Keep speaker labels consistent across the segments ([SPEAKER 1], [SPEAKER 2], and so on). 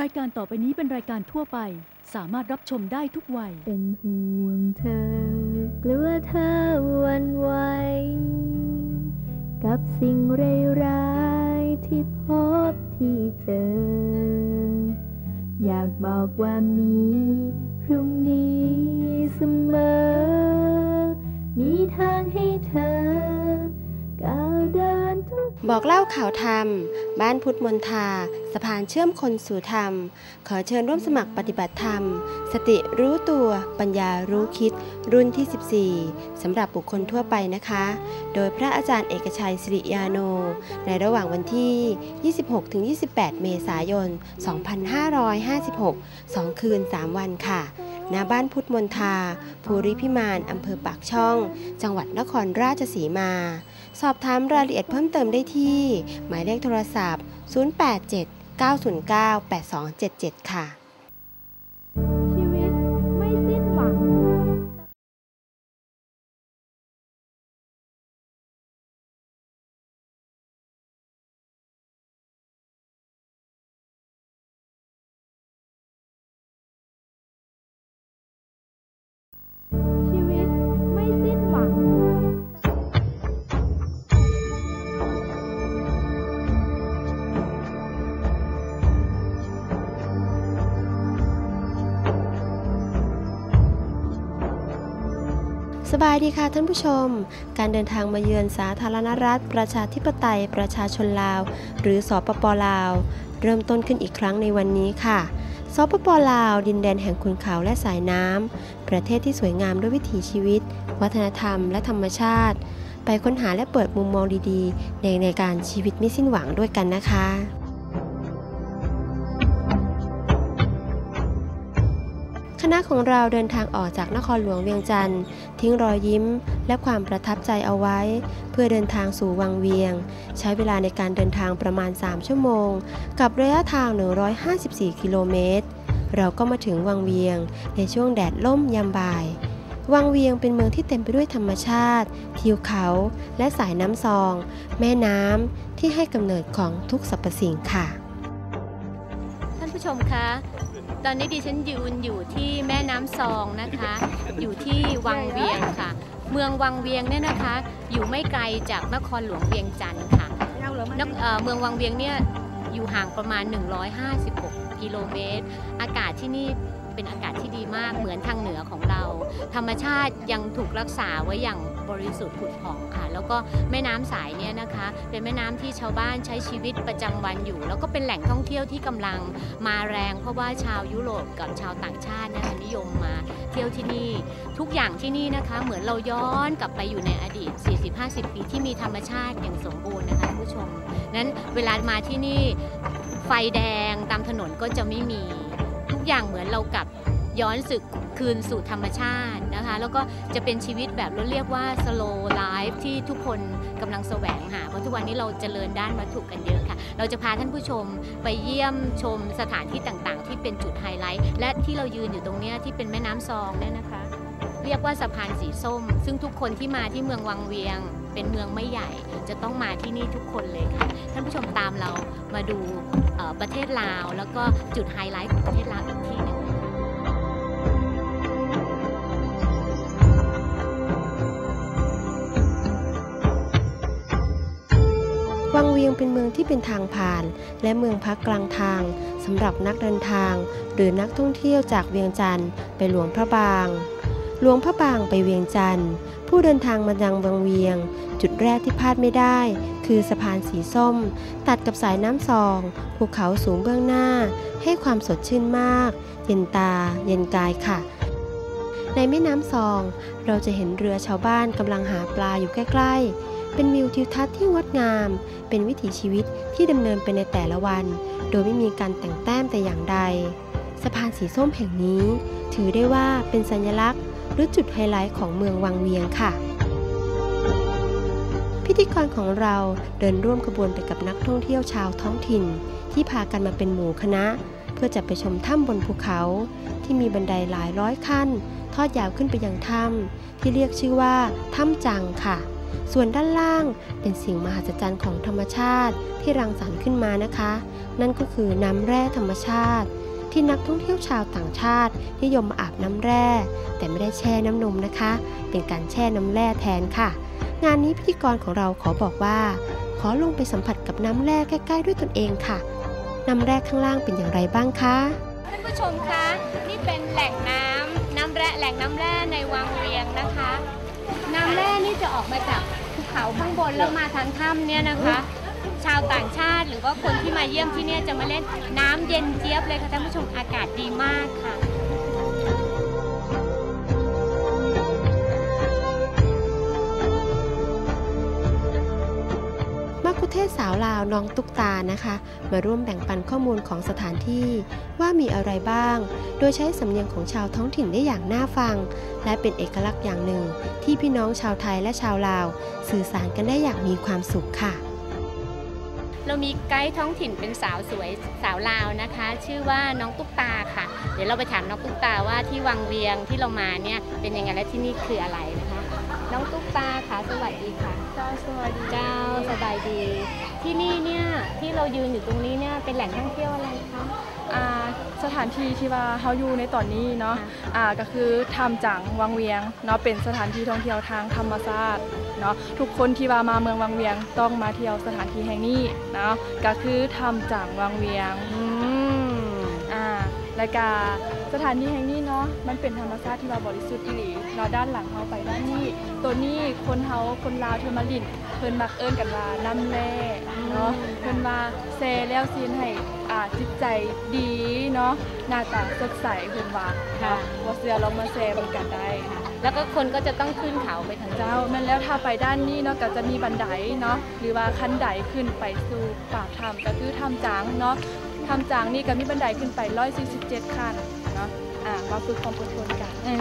[SPEAKER 1] รายการต่อไปนี้เป็นรายการทั่วไป สามารถรับชมได้ทุกวัย
[SPEAKER 2] เป็นห่วงเธอกลัวเธอวันไหวกับสิ่งเร้รายที่พบที่เจอ อยากบอกว่ามีพรุ่งนี้เสมอ มีทางให้เธอก้าวเดิน
[SPEAKER 3] บอกเล่าข่าวธรรม บ้านพุทธมนทา สะพานเชื่อมคนสู่ธรรม ขอเชิญร่วมสมัครปฏิบัติธรรม สติรู้ตัวปัญญารู้คิด รุ่นที่ 14 สำหรับบุคคลทั่วไปนะคะ โดยพระอาจารย์เอกชัยสิริยาโน ในระหว่างวันที่ 26-28 เมษายน 2556 2 คืน 3 วันค่ะณบ้านพุทธมนทา ภูริพิมาน อำเภอปากช่อง จังหวัดนครราชสีมา สอบถามรายละเอียดเพิ่มเติมได้ที่ หมายเลขโทรศัพท์ 087 909 8277 ค่ะ
[SPEAKER 2] ชี
[SPEAKER 3] ดีค่ะท่านผู้ชม การเดินทางมาเยือนสาธารณรัฐ ประชาธิปไตย ประชาชนลาว หรือสปปลาว เริ่มต้นขึ้นอีกครั้งในวันนี้ค่ะสปปลาว ดินแดนแห่งขุนเขาและสายน้ำประเทศที่สวยงามด้วยวิถีชีวิต วัฒนธรรม และธรรมชาติ ไปค้นหาและเปิดมุมมองดีๆ ในในการชีวิตไม่สิ้นหวังด้วยกันนะคะ คณะของเราเดินทางออกจากนครหลวงเวียงจันทร์ทิ้งรอยยิ้ม และความประทับใจเอาไว้ เพื่อเดินทางสู่วังเวียง ใช้เวลาในการเดินทางประมาณ 3 ชั่วโมง กับระยะทาง 154 กิโลเมตร เราก็มาถึงวังเวียง ในช่วงแดดล่มยามบ่าย วังเวียงเป็นเมืองที่เต็มไปด้วยธรรมชาติ ทิวเขา และสายน้ำซอง แม่น้ำที่ให้กำเนิดของทุกสรรพสิ่งค่ะ
[SPEAKER 4] ท่านผู้ชมคะ ตอนนี้ดิฉันยืนอยู่ที่แม่น้ำซองนะคะ อยู่ที่วังเวียงค่ะ เมืองวังเวียงเนี่ยนะคะ อยู่ไม่ไกลจากนครหลวงเวียงจันทร์ค่ะนกเอ่อเมืองวังเวียงเนี่ยอยู่ห่างประมาณ 156 กิโลเมตร อากาศที่นี่เป็นอากาศที่ดีมากเหมือนทางเหนือของเรา ธรรมชาติยังถูกรักษาไว้อย่าง บริสุทธิ์ผุดผ่องค่ะ แล้วก็แม่น้ำสายเนี่ยนะคะ เป็นแม่น้ำที่ชาวบ้านใช้ชีวิตประจำวันอยู่ แล้วก็เป็นแหล่งท่องเที่ยวที่กำลังมาแรง เพราะว่าชาวยุโรปกับชาวต่างชาตินะคะนิยมมาเที่ยวที่นี่ ทุกอย่างที่นี่นะคะเหมือนเราย้อนกลับไปอยู่ในอดีต 40-50 ปีที่มีธรรมชาติอย่างสมบูรณ์นะคะท่านผู้ชม นั้นเวลามาที่นี่ไฟแดงตามถนนก็จะไม่มี ทุกอย่างเหมือนเรากลับย้อนสึก คืนสู่ธรรมชาตินะคะ แล้วก็จะเป็นชีวิตแบบเราเรียกว่า slow life ที่ทุกคนกำลังแสวงหา เพราะทุกวันนี้เราเจริญด้านวัตถุกันเยอะค่ะ เราจะพาท่านผู้ชมไปเยี่ยมชมสถานที่ต่างๆ ที่เป็นจุดไฮไลท์ และที่เรายืนอยู่ตรงนี้ที่เป็นแม่น้ำซองเนี่ยนะคะ เรียกว่าสะพานสีส้ม ซึ่งทุกคนที่มาที่เมืองวังเวียง เป็นเมืองไม่ใหญ่ จะต้องมาที่นี่ทุกคนเลยค่ะ ท่านผู้ชมตามเรามาดูประเทศลาว แล้วก็จุดไฮไลท์ของประเทศลาวอีกที่หนึ่ง
[SPEAKER 3] ยงเป็นเมืองที่เป็นทางผ่าน และเมืองพักกลางทางสำหรับนักเดินทาง หรือนักท่องเที่ยวจากเวียงจันทร์ไปหลวงพระบาง หลวงพระบางไปเวียงจันทร์ผู้เดินทางมายังวังเวียง จุดแรกที่พลาดไม่ได้ คือสะพานสีส้ม ตัดกับสายน้ำซองภูเขาสูงเบื้องหน้า ให้ความสดชื่นมาก เย็นตา เย็นกายค่ะในแม่น้ำซอง เราจะเห็นเรือชาวบ้านกำลังหาปลาอยู่ใกล้ ๆ เป็นวิวทิวทัศน์ที่งดงาม เป็นวิถีชีวิตที่ดำเนินไปในแต่ละวัน โดยไม่มีการแต่งแต้มแต่อย่างใด สะพานสีส้มแห่งนี้ ถือได้ว่าเป็นสัญลักษณ์ หรือจุดไฮไลท์ของเมืองวังเวียงค่ะ พิธีกรของเราเดินร่วมขบวนไปกับนักท่องเที่ยวชาวท้องถิ่น ที่พากันมาเป็นหมู่คณะ เพื่อจะไปชมถ้ำบนภูเขา ที่มีบันไดหลายร้อยขั้น ทอดยาวขึ้นไปยังถ้ำที่เรียกชื่อว่าถ้ำจังค่ะ ส่วนด้านล่างเป็นสิ่งมหัศจรรย์ของธรรมชาติที่รังสรรค์ขึ้นมานะคะ นั่นก็คือน้ำแร่ธรรมชาติ ที่นักท่องเที่ยวชาวต่างชาตินิยมมาอาบน้ำแร่ แต่ไม่ได้แช่น้ำนมนะคะ เป็นการแช่น้ำแร่แทนค่ะ งานนี้พิธีกรของเราขอบอกว่า ขอลงไปสัมผัสกับน้ำแร่ใกล้ๆด้วยตนเองค่ะ น้ำแร่ข้างล่างเป็นอย่างไรบ้างคะ
[SPEAKER 4] ท่านผู้ชมคะนี่เป็นแหล่งน้ำน้ำแร่แหล่งน้ำแร่ในวังเวียงนะคะ น้ำแร่นี่จะออกมาจากภูเขาข้างบนแล้วมาทางถ้ำเนี่ยนะคะ ชาวต่างชาติหรือว่าคนที่มาเยี่ยมที่เนี่ยจะมาเล่นน้ำเย็นเจี๊ยบเลยค่ะท่านผู้ชมอากาศดีมากค่ะ
[SPEAKER 3] เทศก์สาวลาวน้องตุ๊กตานะคะ มาร่วมแบ่งปันข้อมูลของสถานที่ว่ามีอะไรบ้าง โดยใช้สำเนียงของชาวท้องถิ่นได้อย่างน่าฟัง และเป็นเอกลักษณ์อย่างหนึ่ง ที่พี่น้องชาวไทยและชาวลาว สื่อสารกันได้อย่างมีความสุขค่ะ
[SPEAKER 4] เรามีไกด์ท้องถิ่นเป็นสาวสวยสาวลาวนะคะ ชื่อว่าน้องตุ๊กตาค่ะ เดี๋ยวเราไปถามน้องตุ๊กตาว่าที่วังเวียงที่เรามาเนี่ยเป็นยังไงและที่นี่คืออะไรนะคะ น้องตุ๊กตาค่ะสวัสดีค่ะ
[SPEAKER 5] เจ้าสวัสดี
[SPEAKER 4] เจ้าสบายดี ที่นี่เนี่ยที่เรายืนอยู่ตรงนี้เนี่ยเป็นแหล่งท่องเที่ยวอะไรคะ
[SPEAKER 5] อ่าสถานที่ที่ว่าเฮาอยู่ในตอนนี้เนาะ
[SPEAKER 4] ค่ะ
[SPEAKER 5] อ่าก็คือทำจังวังเวียงเนาะเป็นสถานที่ท่องเที่ยวทางธรรมชาติเนาะทุกคนที่ว่ามาเมืองวังเวียงต้องมาเที่ยวสถานที่แห่งนี้เนาะก็คือทำจังวังเวียง
[SPEAKER 4] อืม
[SPEAKER 5] อ่าและก็สถานที่แห่งนี้เนาะมันเป็นธรรมชาติที่ว่าบริสุทธิ์อีหลีเนาะด้านหลังเฮาไปด้านนี้ ตัวนี้คนเฮาคนลาวเทอมาลินเพิ่นมักเอิ้นกันว่าน้ำแร่เนาะเพิ่นว่าแซ่แล้วซีนให้อ่าจิตใจดีเนาะหน้าตาสดใสเพิ่นว่า
[SPEAKER 4] ค่ะ
[SPEAKER 5] ว่าเสือเรามาแซ่มันกันได้
[SPEAKER 4] ค่ะ แล้วก็คนก็จะต้องขึ้นเขาไปทาง
[SPEAKER 5] เจ้าแม่นแล้วถ้าไปด้านนี้เนาะก็จะมีบันไดเนาะหรือว่าคันไดขึ้นไปสู่ปากถ้ำก็คือถ้ำจางเนาะถ้ำจางนี่ก็มีบันไดขึ้นไป 147ขั้นเนาะอ่ามาฝึกความอดทนกัน
[SPEAKER 4] อื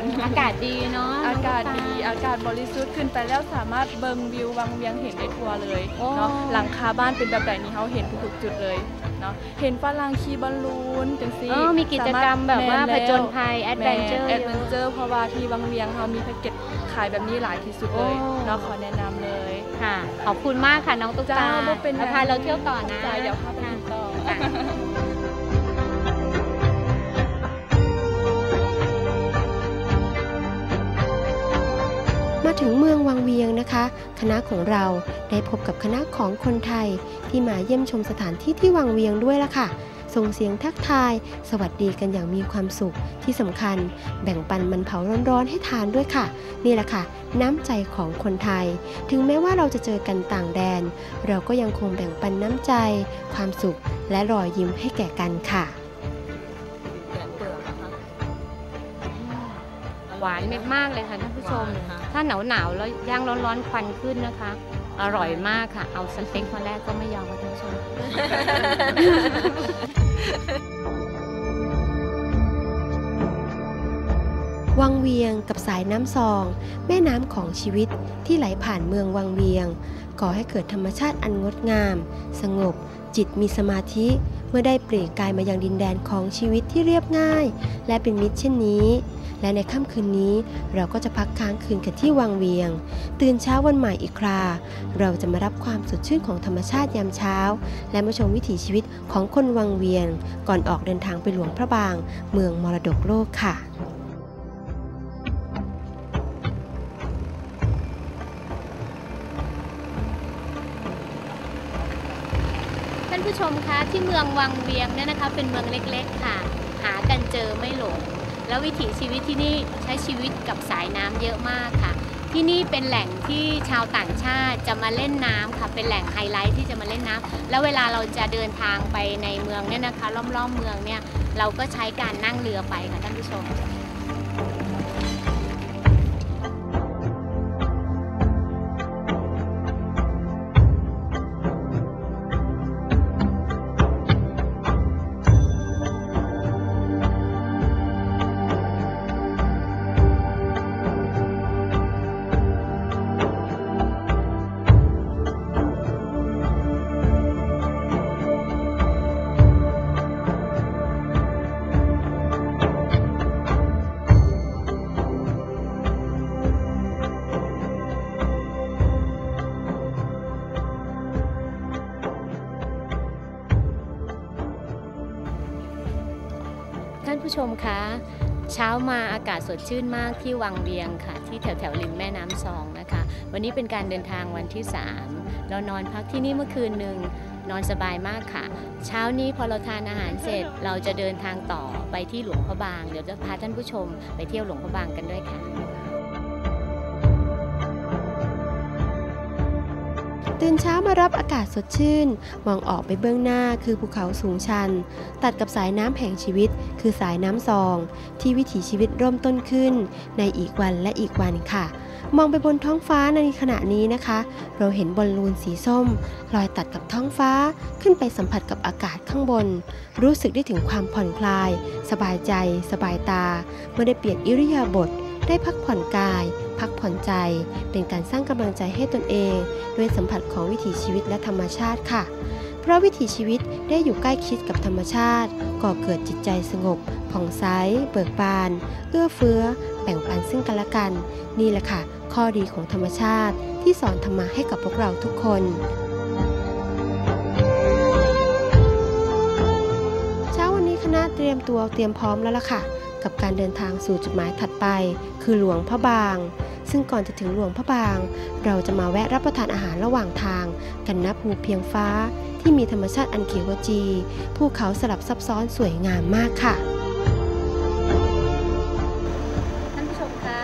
[SPEAKER 4] ม อากาศดีเนาะ
[SPEAKER 5] อากาศ
[SPEAKER 4] น้ง
[SPEAKER 5] ดี
[SPEAKER 4] ตุ๊กต
[SPEAKER 5] อากาศบริสุทธิ์ขึ้นไปแล้วสามารถเบิงวิววังเวียงเห็นได้ทั่วเลย
[SPEAKER 4] โอ้
[SPEAKER 5] เนาะหลังคาบ้านเป็นแบบไหนนี่เขาเห็นทุกๆจุดเลยเนาะเห็นฝรั่งขี่บอลลูนจังซี่
[SPEAKER 4] เออมีกิจกรรมแบบว่าผจญภัยแอดเวนเจอร์
[SPEAKER 5] แอดเวนเจอร์เพราะว่าที่วังเวียงเขามีแพ็กเกจขายแบบนี้หลายที่สุดเลย
[SPEAKER 4] โอ้
[SPEAKER 5] เนาะขอแนะนำเลย
[SPEAKER 4] ค่ะขอบคุณมากค่ะน้องตุ๊กตา
[SPEAKER 5] เจ้าบ่เป็นไร
[SPEAKER 4] แล้วพาเราเที่ยวต่อนะ
[SPEAKER 5] จ้าเดี๋ยวพาไปดูต่อ
[SPEAKER 3] มาถึงเมืองวังเวียงนะคะ คณะของเราได้พบกับคณะของคนไทยที่มาเยี่ยมชมสถานที่ที่วังเวียงด้วยละค่ะ ส่งเสียงทักทาย สวัสดีกันอย่างมีความสุขที่สำคัญ แบ่งปันมันเผาร้อนๆให้ทานด้วยค่ะ นี่แหละค่ะ น้ำใจของคนไทย ถึงแม้ว่าเราจะเจอกันต่างแดน เราก็ยังคงแบ่งปันน้ำใจ ความสุขและรอยยิ้มให้แก่กันค่ะ
[SPEAKER 4] หวานเม็ดมากเลยค่ะท่านผู้ชม ถ้าหนาวหนาวๆแล้วย่างร้อนๆควันขึ้นนะคะ อร่อยมากค่ะ เอาสเต็กมาแรกก็ไม่ยอมค่ะท่านผู้ชม
[SPEAKER 3] วังเวียงกับสายน้ำซอง แม่น้ำของชีวิตที่ไหลผ่านเมืองวังเวียงก่อให้เกิดธรรมชาติอันงดงาม สงบ จิตมีสมาธิ เมื่อได้เปลี่ยนกายมายังดินแดนของชีวิตที่เรียบง่าย และเป็นมิตรเช่นนี้ และในค่ำคืนนี้เราก็จะพักค้างคืนกันที่วังเวียง ตื่นเช้าวันใหม่อีกครา เราจะมารับความสดชื่นของธรรมชาติยามเช้า และมาชมวิถีชีวิตของคนวังเวียง ก่อนออกเดินทางไปหลวงพระบาง เมืองมรดกโลกค่ะ
[SPEAKER 4] ชมคะที่เมืองวังเวียงเนี่ยนะคะ เป็นเมืองเล็กๆค่ะ หากันเจอไม่หลง แล้ววิถีชีวิตที่นี่ใช้ชีวิตกับสายน้ำเยอะมากค่ะ ที่นี่เป็นแหล่งที่ชาวต่างชาติจะมาเล่นน้ำค่ะ เป็นแหล่งไฮไลท์ที่จะมาเล่นน้ำแล้วเวลาเราจะเดินทางไปในเมืองเนี่ยนะคะล้อมๆเมืองเนี่ยเราก็ใช้การนั่งเรือไปค่ะท่านผู้ชม ช้ามาอากาศสดชื่นมากที่วังเวียงค่ะ ที่แถวแถวริมแม่น้ำซองนะคะ วันนี้เป็นการเดินทางวันที่ 3 เรานอนพักที่นี่เมื่อคืนหนึ่งนอนสบายมากค่ะ เช้านี้พอเราทานอาหารเสร็จเราจะเดินทางต่อไปที่หลวงพระบาง เดี๋ยวจะพาท่านผู้ชมไปเที่ยวหลวงพระบางกันด้วยค่ะ
[SPEAKER 3] ตื่นเช้ามารับอากาศสดชื่น มองออกไปเบื้องหน้าคือภูเขาสูงชัน ตัดกับสายน้ำแห่งชีวิต คือสายน้ำซอง ที่วิถีชีวิตเริ่มต้นขึ้น ในอีกวันและอีกวันค่ะ มองไปบนท้องฟ้าในขณะนี้นะคะ เราเห็นบอลลูนสีส้ม ลอยตัดกับท้องฟ้าขึ้นไปสัมผัสกับอากาศข้างบน รู้สึกได้ถึงความผ่อนคลาย สบายใจ สบายตาเมื่อได้เปลี่ยนอิริยาบถได้พักผ่อนกาย พักผ่อนใจ เป็นการสร้างกำลังใจให้ตนเอง ด้วยสัมผัสของวิถีชีวิตและธรรมชาติค่ะ เพราะวิถีชีวิตได้อยู่ใกล้ชิดกับธรรมชาติ ก่อเกิดจิตใจสงบ ผ่องใส เบิกบาน เอื้อเฟื้อ แบ่งปันซึ่งกันและกัน นี่แหละค่ะ ข้อดีของธรรมชาติ ที่สอนธรรมะให้กับพวกเราทุกคนเช้าวันนี้คณะเตรียมตัวเตรียมพร้อมแล้วล่ะค่ะ กับการเดินทางสู่จุดหมายถัดไป คือหลวงพระบาง ซึ่งก่อนจะถึงหลวงพระบาง เราจะมาแวะรับประทานอาหารระหว่างทาง กันนับภูเพียงฟ้า ที่มีธรรมชาติอันเขียวขจี ภูเขาสลับซับซ้อนสวยงามมากค่ะ
[SPEAKER 4] ท่านผู้ชมคะ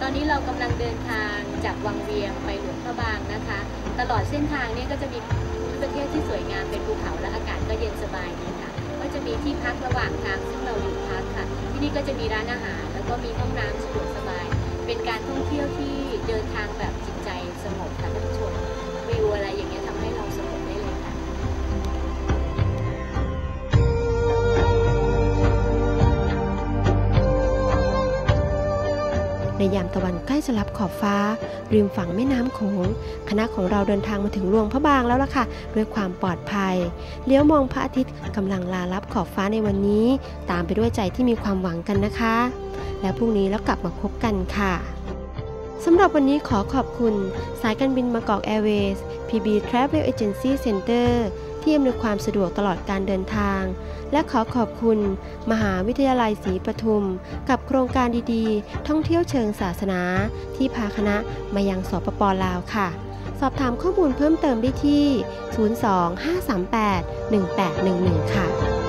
[SPEAKER 4] ตอนนี้เรากำลังเดินทางจากวังเวียงไปหลวงพระบางนะคะ ตลอดเส้นทางเนี้ก็จะมีภูมิประเทศที่สวยงามเป็นภูเขาและอากาศก็เย็นสบายดีค่ะ จะมีที่พักระหว่างทางซึ่งเราอยู่พักค่ะ ที่นี่ก็จะมีร้านอาหาร แล้วก็มีห้องน้ำสะดวกสบาย เป็นการท่องเที่ยวที่เดินทางแบบจิตใจสงบค่ะ
[SPEAKER 3] ยามตะวันใกล้จะรับขอบฟ้า ริมฝั่งแม่น้ำโขงคณะของเราเดินทางมาถึงหลวงพระบางแล้วล่ะค่ะ ด้วยความปลอดภัย เลี้ยวมองพระอาทิตย์กำลังลารับขอบฟ้าในวันนี้ ตามไปด้วยใจที่มีความหวังกันนะคะ แล้วพรุ่งนี้แล้วกลับมาพบกันค่ะสำหรับวันนี้ขอขอบคุณ สายการบินมากอกแอร์เวย์ PB Travel Agency Center ที่อำนวยความสะดวกตลอดการเดินทาง และขอขอบคุณ มหาวิทยาลัยศรีปทุม กับโครงการดีๆ ท่องเที่ยวเชิงศาสนา ที่พาคณะมายังสปปลาวค่ะ สอบถามข้อมูลเพิ่มเติมได้ที่ 025381811 ค่ะ